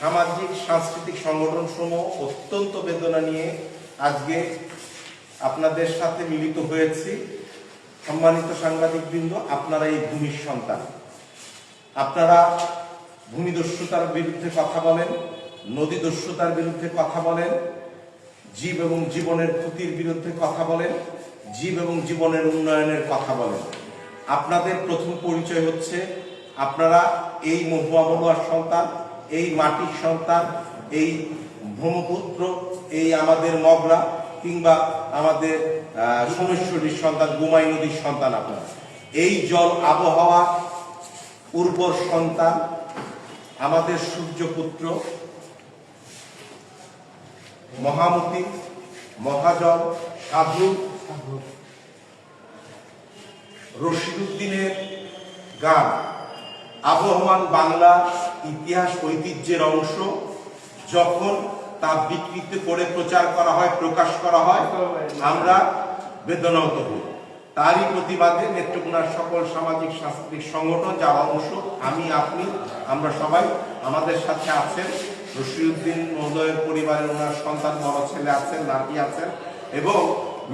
সামাজিক, সাংস্কৃতিক সংগঠন সমূহ অত্যন্ত বেদনা নিয়ে আজকে আপনাদের সাথে মিলিত হয়েছি। সম্মানিত সাংবাদিকবৃন্দ, আপনারা এই ভূমির সন্তান। আপনারা ভূমিদস্যুতার বিরুদ্ধে কথা বলেন নদী দস্যুতার বিরুদ্ধে কথা বলেন, জীব এবং জীবনের ক্ষতির বিরুদ্ধে কথা বলেন, জীব এবং জীবনের উন্নয়নের কথা বলেন। আপনাদের প্রথম পরিচয় হচ্ছে আপনারা এই মহুয়া মহুয়ার সন্তান। এই মাটির সন্তান, এই ব্রহ্মপুত্র, এই আমাদের মগরা, কিংবা আমাদের সোমেশ্বরীর সন্তান, গুমাই নদীর সন্তান আপনারা। এই জল আবহাওয়া, উর্বর সন্তান, আমাদের সূর্যপুত্র, মহামতি মহাজন সাধু, রশিদুদ্দিনের গান। আবহমান বাংলা ইতিহাস ঐতিহ্যের অংশ, যখন তা বিকৃত করে প্রচার করা হয়, প্রকাশ করা হয়, আমরা বেদনাহত হই। তারই প্রতিবাদে নেত্রকোনার সকল সামাজিক সাংস্কৃতিক সংগঠন, যার অংশ আমি, আপনি, আমরা সবাই আমাদের সাথে আছেন। রশিউদ্দিন মহোদয়ের পরিবারের ওনার সন্তান, বড় ছেলে আছেন, নাতি আছেন, এবং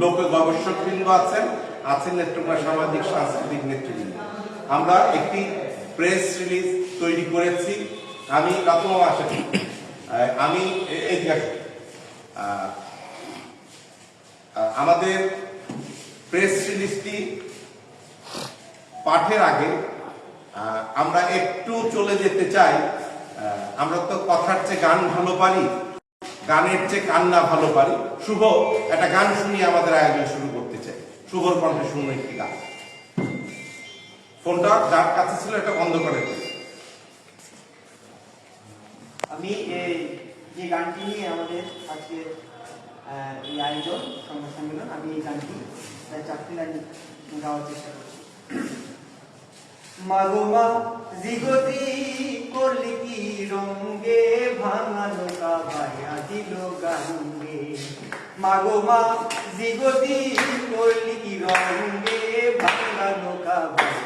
লোক গবেষকবৃন্দ আছেন আছেন নেত্রকোনা সামাজিক সাংস্কৃতিক নেতৃবৃন্দ। আমরা একটি প্রেস রিলিজ তৈরি করেছি। আমি প্রথম আসেন আমি আমাদের প্রেস রিলিজটি পাঠের আগে আমরা একটু চলে যেতে চাই। আমরা তো কথার চেয়ে গান ভালো পারি, গানের চেয়ে কান্না ভালো পারি। শুভ, একটা গান শুনিয়ে আমাদের আয়োজন শুরু করতে চাই। শুভর কণ্ঠে শুনুন একটি গান। ফোনটা যার কাছে ছিল এটা বন্ধ করে। আমি যে গানটি নিয়ে আমাদের আজকে এই আয়োজন সংবাদ সম্মেলন, আমি এই গানটি চারটি লাইন গাওয়ার চেষ্টা করছি মাগোমা জিগতি করলি কি রঙ্গে ভাঙা লোকা ভাইয়া দিল গাঙ্গে মাগো মা, জিগতি করলি কি রঙ্গে ভাঙা লোকা গাঙ্গে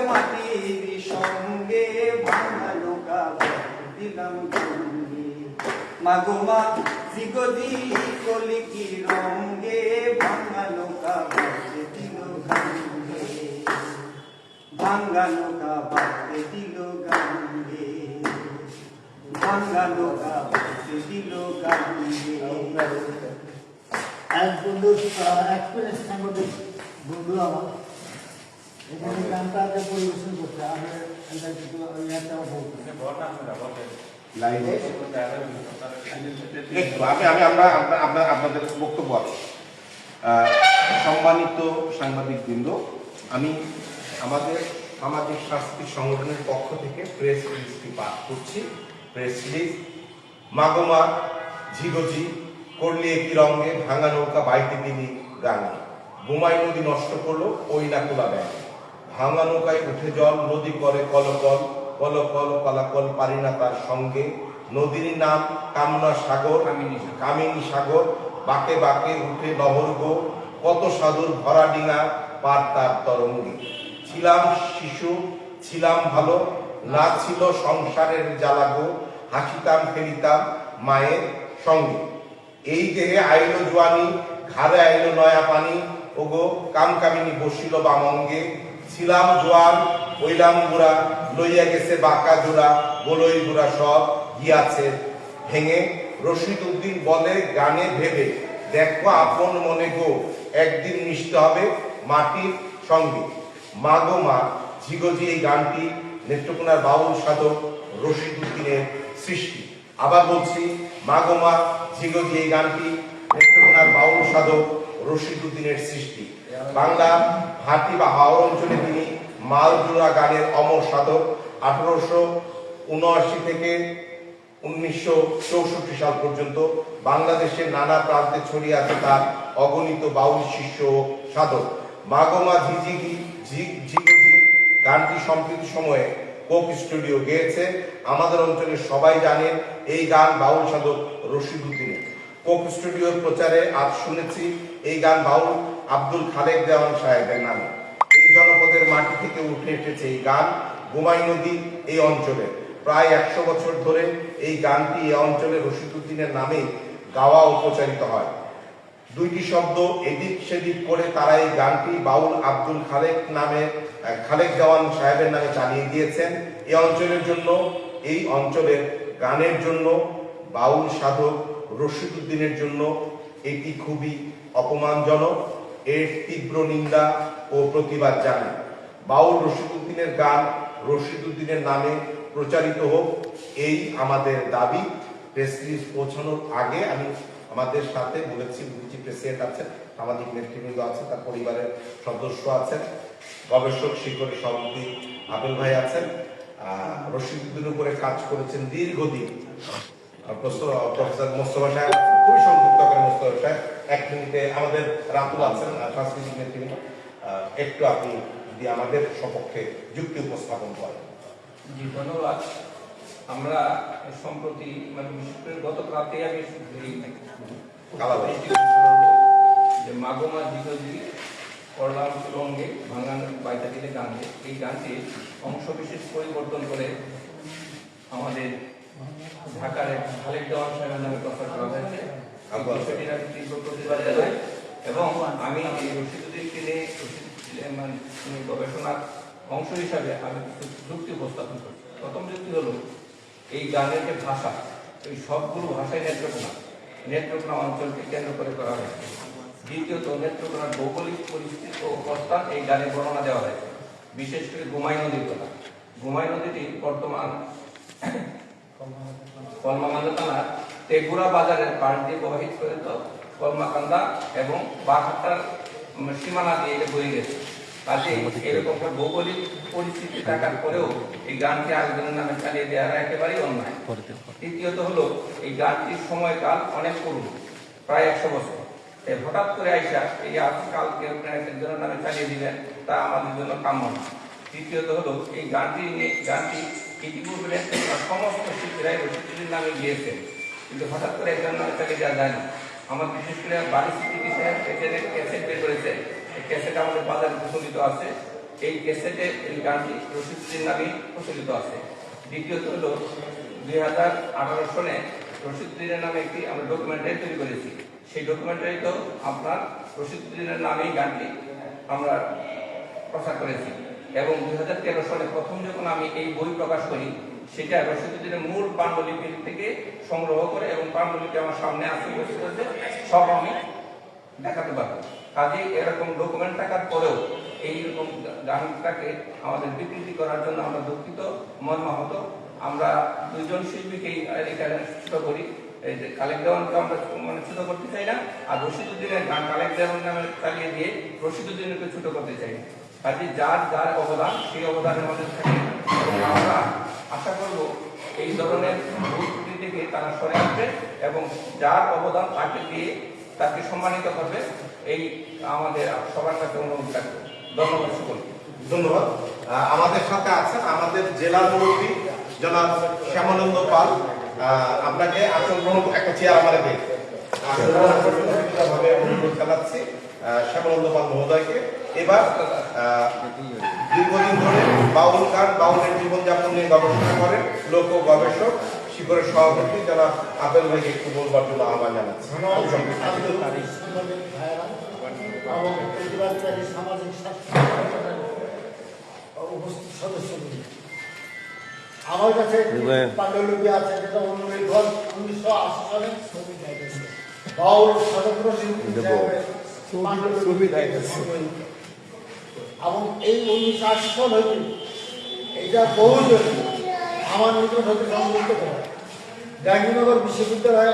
মাগো মা জিগদি কলি কি রঙ্গে ভাঙা নৌকা বাজে দিল গাঙ্গে। ভাঙা নৌকা বাজে দিল গাঙ্গে। ভাঙা নৌকা বাজে দিল গাঙ্গে। এক বন্ধু এক্সপিরিয়েন্স সাংবাদিক বন্ধু আমার। এখানে গানটা যে পরিবেশন করছে আমি এটা বলতে লাইনে। একটু আমি আমি, আমরা আপনাদের বক্তব্য সম্মানিত সাংবাদিক বৃন্দ আমি আমাদের সামাজিক সাংস্কৃতিক সংগঠনের পক্ষ থেকে প্রেস রিলিজটি পাঠ করছি। প্রেস রিলিজ, মাগমা ঝিগজি করলি একই রঙে ভাঙা নৌকা বাইতে তিনি গানে। ঘুমাই নদী নষ্ট করল ওই না কোলা ব্যাগ ভাঙা নৌকায় উঠে জল, নদী করে কলকল কলকল কলাকল পারি না তার সঙ্গে। নদীর নাম কামনা সাগর, কামিনী সাগর, বাকে বাকে উঠে নহর গো। কত সাধুর ভরা ডিঙা পার তার তরঙ্গে। ছিলাম শিশু, ছিলাম ভালো, না ছিল সংসারের জ্বালা গো। হাসিতাম খেলিতাম মায়ের সঙ্গে। এই দেহে আইলো জোয়ানি, ঘাড়ে আইলো নয়া পানি। ওগো কামকামিনী বসিল বামঙ্গে। ছিলাম জোয়ান হইলাম গুড়া লইয়া গেছে বাঁকা জোড়া বলই বুড়া সব গিয়াছে ভেঙে। রশিদ উদ্দিন বলে, গানে ভেবে দেখো আপন মনে গো, একদিন মিশতে হবে মাটির সঙ্গে। মা গো মা, ঝিগজি এই গানটি নেত্রকোনার বাউল সাধক রশিদ উদ্দিনের সৃষ্টি। আবার বলছি, মা গো মা, ঝিগজি এই গানটি নেত্রকোনার বাউল সাধক রশিদ উদ্দিনের সৃষ্টি। বাংলা হাতি বা হাওড় অঞ্চলে তিনি মালজোড়া গানের অমর সাধক আঠারোশো উনআশি থেকে উনিশশো চৌষট্টি সাল পর্যন্ত বাংলাদেশের নানা প্রান্তে ছড়িয়ে আছে তার অগণিত বাউল শিষ্য সাধক। মাগমা ঝিঝিগি ঝিগ গানটি সম্প্রতি সময়ে কোক স্টুডিও গেয়েছে। আমাদের অঞ্চলের সবাই জানেন এই গান বাউল সাধক রশিদ উদ্দিনের কোক স্টুডিওর প্রচারে আজ শুনেছি, এই গান বাউল আব্দুল খালেক দেওয়ান সাহেবের নামে। জনপদের মাটি থেকে উঠে এসেছে এই গান গোমাই নদী এই অঞ্চলে। প্রায় একশো বছর ধরে এই গানটি এই অঞ্চলে রশিদুদ্দিনের নামে গাওয়া উপচারিত হয়। দুইটি শব্দ এদিক সেদিক করে তারা এই গানটি বাউল আব্দুল খালেক নামে খালেক দেওয়ান সাহেবের নামে চালিয়ে দিয়েছেন। এই অঞ্চলের জন্য, এই অঞ্চলের গানের জন্য, বাউল সাধক রশিদুদ্দিনের জন্য এটি খুবই অপমানজনক। এর তীব্র নিন্দা ও প্রতিবাদ জানায়। বাউল রশিদুদ্দিনের গান রশিদুদ্দিনের নামে প্রচারিত হোক, এই আমাদের দাবি। প্রেস রিলিজ পৌঁছানোর আগে আমি আমাদের সাথে বলেছি বুঝি প্রেসিডেন্ট আছেন, সামাজিক নেতৃবৃন্দ আছে তার পরিবারের সদস্য আছেন, গবেষক শিখরের সভাপতি আবেল ভাই আছেন। রশিদুদ্দিন উপরে কাজ করেছেন দীর্ঘদিন। প্রফেসর মোস্তফা সাহেব খুবই সংযুক্ত করেন মোস্তফা সাহেব। এক মিনিটে আমাদের রাতুল আছেন সাংস্কৃতিক নেতৃবৃন্দ একটু আপনি যদি আমাদের সপক্ষে যুক্তি উপস্থাপন করেন। জি ধন্যবাদ। আমরা সম্প্রতি মানে বিশেষ করে গত রাতে আমি যে মাগমা দিগজি করলাম রঙ্গে ভাঙান বাইতা দিলে গানকে এই গানটি অংশ বিশেষ পরিবর্তন করে আমাদের ঢাকার এক খালেক দেওয়ান সাহেবের নামে প্রচার করা হয়েছে। আমি তীব্র প্রতিবাদ জানাই এবং আমি এই রশিদুদ্দিনকে নিয়ে মানে গবেষণার অংশ হিসাবে আমি যুক্তি উপস্থাপন করি প্রথম যুক্তি হলো এই গানের যে ভাষা এই সবগুলো ভাষাই নেত্রকোনা। নেত্রকোনা অঞ্চলকে কেন্দ্র করে করা হয়েছে। দ্বিতীয়ত নেত্রকোনার ভৌগোলিক পরিস্থিতি ও অবস্থান এই গানে বর্ণনা দেওয়া হয়েছে। বিশেষ করে গুমাই নদীর কথা। গুমাই নদীটি বর্তমান কলমাকান্দা থানার তেগুড়া বাজারের পাশ দিয়ে প্রবাহিত করে তো কলমাকান্দা এবং বাঘাটার সীমানা দিয়ে এটা বয়ে গেছে। কাজে এরকম একটা ভৌগোলিক পরিস্থিতি থাকার পরেও এই গানটি আরেকজনের নামে চালিয়ে দেওয়া একেবারেই অন্যায়। তৃতীয়ত হলো এই গানটির সময়কাল অনেক পুরনো প্রায় একশো বছর। তাই হঠাৎ করে আইসা এই আজকালকে একজনের নামে চালিয়ে দিলেন তা আমাদের জন্য কাম্য না তৃতীয়ত হলো এই গানটি নিয়ে গানটি ইতিপূর্বে সমস্ত শিল্পীরাই রশিদুদ্দিন নামে গিয়েছেন। কিন্তু হঠাৎ করে একজন নামে চালিয়ে দেওয়া যায় না আমার বিশেষ করে বাড়ি সাহেব পেটের ক্যাসেট বের করেছে। এই ক্যাসেট আমাদের বাজারে প্রচলিত আছে। এই ক্যাসেটে এই গানটি রশিদুদ্দিন নামেই প্রচলিত আছে। দ্বিতীয়ত হলো দুই হাজার আঠারো সনে রশিদুদ্দিনের নামে একটি আমরা ডকুমেন্টারি তৈরি করেছি। সেই ডকুমেন্টারিতেও আপনার রশিদুদ্দিনের নামেই গানটি আমরা প্রচার করেছি। এবং দুই হাজার তেরো সালে প্রথম যখন আমি এই বই প্রকাশ করি সেটা রশিদুদ্দিনের মূল পাণ্ডুলিপি থেকে সংগ্রহ করে এবং পাণ্ডুলিপি আমার সামনে আসে উপস্থিত সব আমি দেখাতে পারব। কাজে এরকম ডকুমেন্ট থাকার পরেও এইরকম গানটাকে আমাদের বিকৃতি করার জন্য আমরা দুঃখিত, মর্মাহত। আমরা দুজন শিল্পীকেই এখানে ছোট করি। কালেক দেওয়ানকে আমরা মানে ছোট করতে চাই না। আর রশিদুদ্দিনের গান কালেক দেওয়ান নামে চালিয়ে দিয়ে রশিদুদ্দিনকে ছোট করতে চাই। কাজে যার যার অবদান, সেই অবদানের মধ্যে থাকে আমরা আশা করব এই ধরনের ভুল ত্রুটি থেকে তারা সরে আসবে এবং যার অবদান তাকে দিয়ে তাকে সম্মানিত করবে। এই আমাদের সবার কাছে অনুরোধ থাকবে। ধন্যবাদ সকলকে। ধন্যবাদ। আমাদের সাথে আছেন আমাদের জেলার মুরব্বী জনাব শ্যামানন্দ পাল। আপনাকে আসল একটা চেয়ার আমার বিভিন্নভাবে অনুরোধ জানাচ্ছি শ্যামানন্দ পাল মহোদয়কে। এবার দীর্ঘদিন ধরে বাউল গান বাউলের জীবনযাপন নিয়ে গবেষণা করেন লোক গবেষক শিখরের সভাপতি যারা আপেল ভাইকে একটু বলবার জন্য আহ্বান জানাচ্ছি। উপস্থিত সদস্যগুলি আমার কাছে পাণ্ডুলিপি আছে যেটা অনুলিখন উনিশশো আশি সালে বাউল সদস্য পাণ্ডুলিপি। এবং এই সাল হইতে এইটা বহুজন আমার নিকট হতে সংযুক্ত করা। গান্ধীনগর বিশ্ববিদ্যালয়ে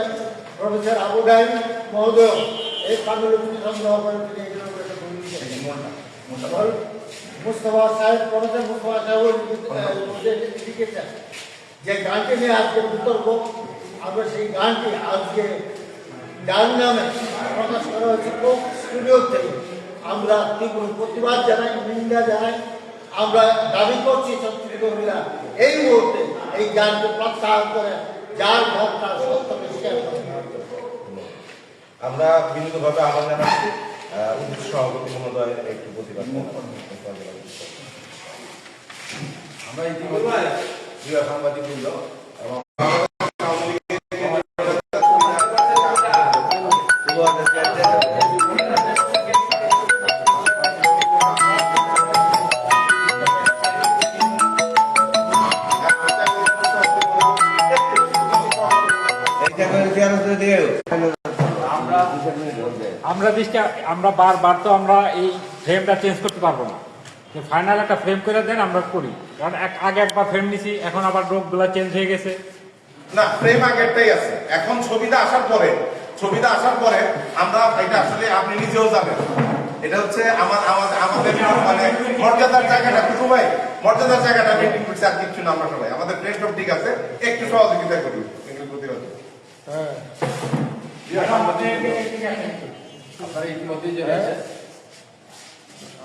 প্রফেসর আবু ডাইন মহোদয় এই পাণ্ডুলিপি সংগ্রহ করে তিনি মুস্তফা সাহেব প্রফেসর মুস্তফা সাহেব লিখেছেন যে গানটি নিয়ে আজকে বিতর্ক আমরা সেই গানটি আজকে গান নামে প্রকাশ করা হয়েছে স্টুডিও থেকে। আমরা তীব্র প্রতিবাদ জানাই নিন্দা জানাই আমরা দাবি করছি ছাত্রী কর্মীরা এই মুহূর্তে এই গানকে প্রত্যাহার করে যার ঘটনা সত্যকে স্বীকার হবে। আমরা বিনীতভাবে আহ্বান জানাচ্ছি সভাপতি মহোদয়ের একটু প্রতিবাদ আমরা ইতিমধ্যে প্রিয় সাংবাদিকবৃন্দ এবং আমরা দৃষ্টি আমরা বারবার তো আমরা এই ফ্রেমটা চেঞ্জ করতে পারব না। ফাইনাল একটা ফ্রেম করে দেন, আমরা করি। কারণ আগে একবার ফ্রেম নিছি, এখন আবার রোগগুলো চেঞ্জ হয়ে গেছে। না ফ্রেম আগেরটাই আছে। এখন ছবিটা আসার পরে, ছবিটা আসার পরে আমরা, এটা আসলে আপনি নিজেও জানেন। এটা হচ্ছে আমার আমাদের মানে মর্যাদার জায়গাটা ভাই মর্যাদার জায়গাটা করছি আর কিছু না আমরা সবাই। আমাদের সব ঠিক আছে, একটু সহযোগিতা করি এগুলো প্রতিবাদ প্রিয় সাংবাদিকবৃন্দ, আপনারা ইতিমধ্যেই জেনেছেন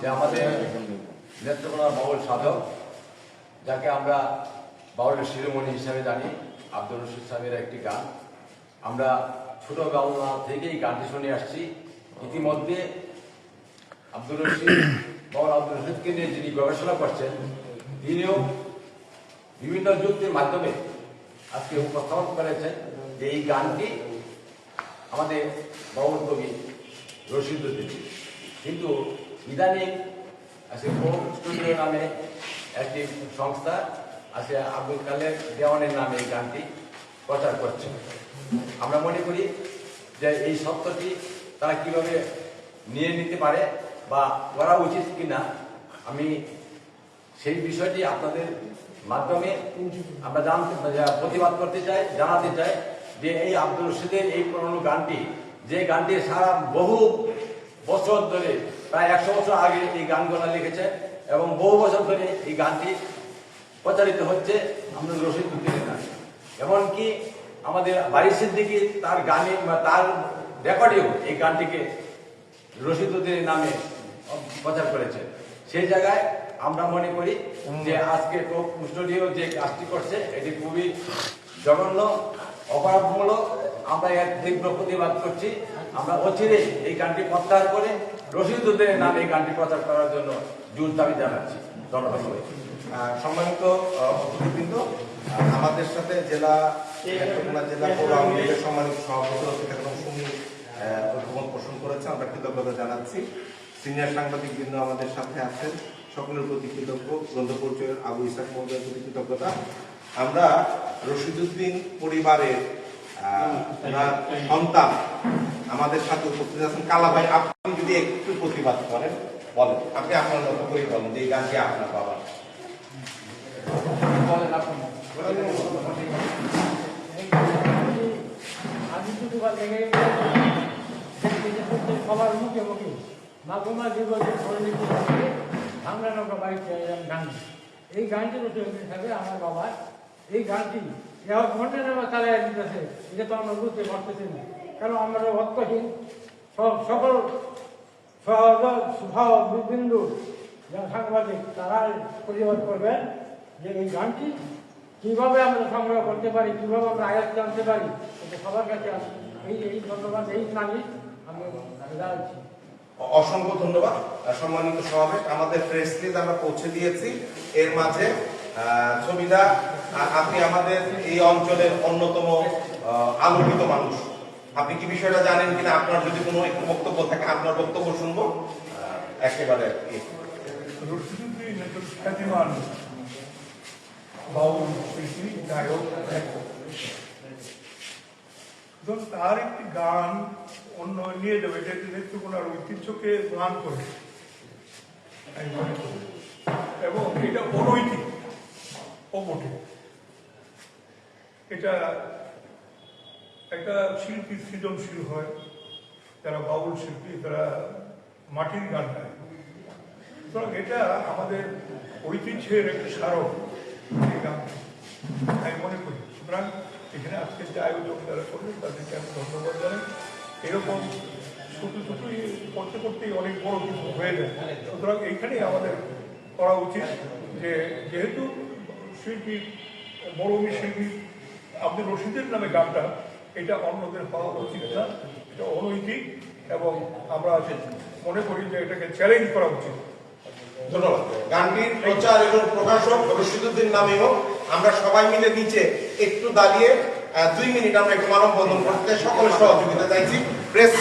যে আমাদের নেত্রকোনার বাউল সাধক যাকে আমরা বাউলের শিরোমণি হিসাবে জানি আব্দুল রশিদ সাহেবের একটি গান আমরা ছোট বাউলা থেকেই গানটি শুনে আসছি ইতিমধ্যে আব্দুল রশিদ বাউল আব্দুল রশিদকে নিয়ে যিনি গবেষণা করছেন তিনিও বিভিন্ন যুক্তির মাধ্যমে আজকে উপস্থাপন করেছেন যে এই গানটি আমাদের বাউল কবি রশিদুদ্দিন কিন্তু ইদানিং আজকে ফোক স্টুডিও নামে একটি সংস্থা, আছে আব্দুল কালের দেওয়ানের নামে এই গানটি প্রচার করছে। আমরা মনে করি যে এই সত্যটি তারা কীভাবে নিয়ে নিতে পারে বা করা উচিত কিনা, আমি সেই বিষয়টি আপনাদের মাধ্যমে আমরা জানতে প্রতিবাদ করতে চাই, জানাতে চাই। যে এই আব্দুল রশিদের এই পুরনো গানটি, যে গানটি সারা বহু বছর ধরে, প্রায় একশো বছর আগে এই গানগুলো লিখেছে এবং বহু বছর ধরে এই গানটি প্রচারিত হচ্ছে আব্দুল রশিদ উদ্দিনের গান এমনকি আমাদের বাড়ির সিদ্দিকি তার গানে তার রেকর্ডেও এই গানটিকে রশিদুদ্দিনের নামে প্রচার করেছে। সেই জায়গায় আমরা মনে করি যে আজকে কোক স্টুডিও যে কাজটি করছে, এটি খুবই জঘন্য। অপরাধমূলক আমরা এর তীব্র প্রতিবাদ করছি। আমরা অচিরে এই গানটি প্রত্যাহার করে রশিদুদ্দিনের নামে এই গানটি প্রচার করার জন্য জোর দাবি জানাচ্ছি। ধন্যবাদ সম্মানিত অতিথিবৃন্দ আমাদের সাথে জেলা জেলা পৌর আওয়ামী লীগের সম্মানিত সভাপতি এবং সুমি ঐক্যমত পোষণ করেছে আমরা কৃতজ্ঞতা জানাচ্ছি। সিনিয়র সাংবাদিক বৃন্দ আমাদের সাথে আছেন। সকলের প্রতি কৃতজ্ঞ। গ্রন্থ পরিচয়ের আবু ইসাক মহোদয়ের প্রতি কৃতজ্ঞতা। আমরা রশিদুদ্দিন পরিবারের সন্তান আমাদের সাথে উপস্থিত আছেন। কালা ভাই আপনি যদি একটু প্রতিবাদ করেন, বলেন। আপনি আপনার মতো করে বলেন যে গানটি আপনার বাবা। আমি সবার মুখে মুখে বাংলা নৌকা বাড়িতে গান। এই গানটি হিসাবে আমার বাবা এই গানটি নেওয়া চালিয়ে দিতেছে এটা তো আমরা বুঝতে পারতেছি না। কারণ আমরা অত্যহীন সব সকল সহ বিন্দু যারা সাংবাদিক তারা প্রতিবাদ করবেন যে এই গানটি কীভাবে আমরা সংগ্রহ করতে পারি, কীভাবে আমরা আয়াত জানতে পারি, এটা সবার কাছে আছে। এই এই ধন্যবাদ, এই নারী আমি জানাচ্ছি অসংখ্য ধন্যবাদ, সম্মানিত সমাবেশ আমাদের প্রেস রিলিজ আমরা পৌঁছে দিয়েছি। এর মাঝে ছবিটা আপনি আমাদের এই অঞ্চলের অন্যতম আলোকিত মানুষ আপনি কি বিষয়টা জানেন কিনা আপনার যদি কোনো একটু বক্তব্য থাকে, আপনার বক্তব্য শুনব একেবারে বাউল লেখক। তার একটি গান অন্য নিয়ে যাবে একটি নেত্রকোনার ঐতিহ্যকে গান করি। এবং এটা অনৈতিক অবটে এটা একটা শিল্পী সৃজনশীল হয়, যারা বাউল শিল্পী তারা মাটির গান গায়। সুতরাং এটা আমাদের ঐতিহ্যের একটি স্মারক, এই গান আমি মনে করি, সুতরাং এখানে আজকে যে আয়োজক যারা করলেন, তাদেরকে আমি ধন্যবাদ জানাই। এরকম ছোট ছোটই করতে করতেই অনেক বড় কিছু হয়ে যায়। সুতরাং এইখানেই আমাদের করা উচিত যে যেহেতু শিল্পী মরমী শিল্পী, আব্দুল রশিদের নামে গানটা এটা অন্যদের হওয়া উচিত না। এটা অনৈতিক এবং আমরা মনে করি যে এটাকে চ্যালেঞ্জ করা উচিত। ধন্যবাদ। গানটির প্রচার এবং প্রকাশক রশিদুদ্দিন নামেও আমরা সবাই মিলে নিচে একটু দাঁড়িয়ে দুই মিনিট আমরা একটু মানববন্ধন করতে সকলের সহযোগিতা চাইছি। প্রেস